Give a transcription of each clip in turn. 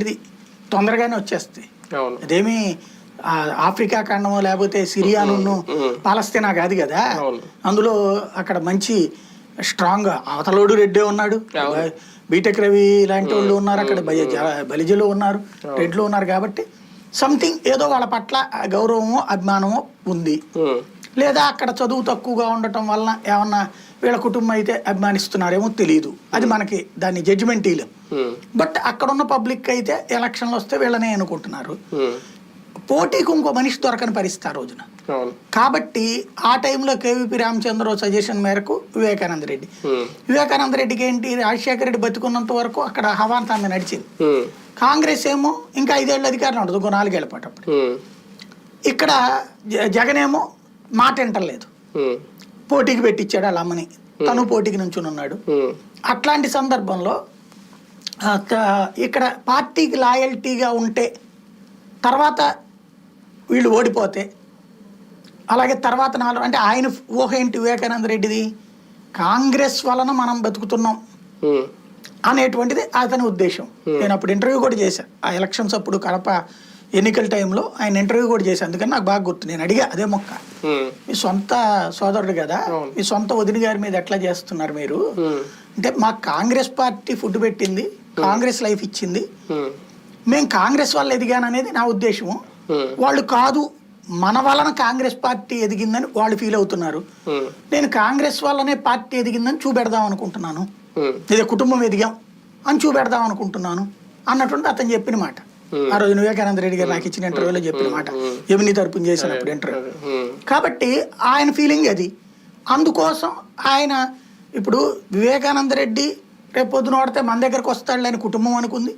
ఇది తొందరగానే వచ్చేస్తాయి. అవును. అదేమి ఆఫ్రికా ఖండము లేకపోతే సిరియాను పాలస్తీనా కాదు కదా. అందులో అక్కడ మంచి స్ట్రాంగ్ అవతలోడు రెడ్డే ఉన్నాడు. బీటెక్ రవి ఇలాంటి వాళ్ళు ఉన్నారు. అక్కడ బలిజలు ఉన్నారు రెడ్లు ఉన్నారు కాబట్టి సంథింగ్ ఏదో వాళ్ళ పట్ల గౌరవము అభిమానము ఉంది. లేదా అక్కడ చదువు తక్కువగా ఉండటం వలన ఏమన్నా వీళ్ళ కుటుంబం అయితే అభిమానిస్తున్నారేమో తెలియదు అది మనకి దాన్ని జడ్జిమెంట్ ఇవ్వలేం ఉమ్, బట్ అక్కడ ఉన్న పబ్లిక్ అయితే ఎలక్షన్లు వస్తే వీళ్ళనే అనుకుంటున్నారు. ఉమ్, పోటీకి ఇంకో మనిషి దొరకని పరిస్థితి ఆ రోజున. కాబట్టి ఆ టైంలో కేవీపీ రామచంద్రరావు సజెషన్ మేరకు వివేకానంద రెడ్డి. ఉమ్, వివేకానంద రెడ్డికి ఏంటి? రాజశేఖర రెడ్డి బతుకున్నంత వరకు అక్కడ హవాంతాన్ని నడిచింది. కాంగ్రెస్ ఏమో ఇంకా ఐదేళ్ళు అధికారం ఉండదు ఇంకో నాలుగేళ్ళ పాటు అప్పుడు. ఇక్కడ జ- జగన్ ఏమో మాట వింటలేదు. పోటీకి పెట్టించాడు వాళ్ళ అమ్మని తను పోటీకి నుంచుని ఉన్నాడు. అట్లాంటి సందర్భంలో ఇక్కడ పార్టీకి లాయల్టీగా ఉంటే తర్వాత వీళ్ళు ఓడిపోతే అలాగే తర్వాత నాలుగు అంటే ఆయన ఊహ ఏంటి వివేకానంద రెడ్డిది? కాంగ్రెస్ వలన మనం బతుకుతున్నాం. అనేటువంటిది అతని ఉద్దేశం. నేను అప్పుడు ఇంటర్వ్యూ కూడా చేశాను ఆ ఎలక్షన్స్ అప్పుడు కడప ఎన్నికల టైంలో ఆయన ఇంటర్వ్యూ కూడా చేశాను అందుకని నాకు బాగా గుర్తు. నేను అడిగా అదే మొక్క మీ సొంత సోదరుడు కదా. మీ సొంత వదిన గారి మీద ఎట్లా చేస్తున్నారు మీరు? అంటే మాకు కాంగ్రెస్ పార్టీ ఫుడ్ పెట్టింది కాంగ్రెస్ లైఫ్ ఇచ్చింది. మేము కాంగ్రెస్ వాళ్ళు ఎదిగాను అనేది నా ఉద్దేశము. వాళ్ళు కాదు మన వలన కాంగ్రెస్ పార్టీ ఎదిగిందని వాళ్ళు ఫీల్ అవుతున్నారు. నేను కాంగ్రెస్ వల్లనే పార్టీ ఎదిగిందని చూపెడదాం అనుకుంటున్నాను. ఇదే కుటుంబం ఎదిగాం అని చూపెడదాం అనుకుంటున్నాను అన్నటువంటి అతను చెప్పిన మాట. ఆ రోజు వివేకానంద రెడ్డి గారు నాకు ఇచ్చిన ఇంటర్వ్యూలో చెప్పిన మాట. ఎవరిని తరపున చేసినప్పుడు ఇంటర్వ్యూ కాబట్టి ఆయన ఫీలింగ్ అది. అందుకోసం ఆయన ఇప్పుడు వివేకానంద రెడ్డి రేపు పొద్దున వాడితే మన దగ్గరకు వస్తాడులే అని కుటుంబం అనుకుంది.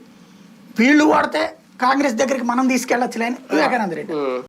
వీళ్ళు వాడితే కాంగ్రెస్ దగ్గరికి మనం తీసుకెళ్ళొచ్చులే అని వివేకానంద రెడ్డి.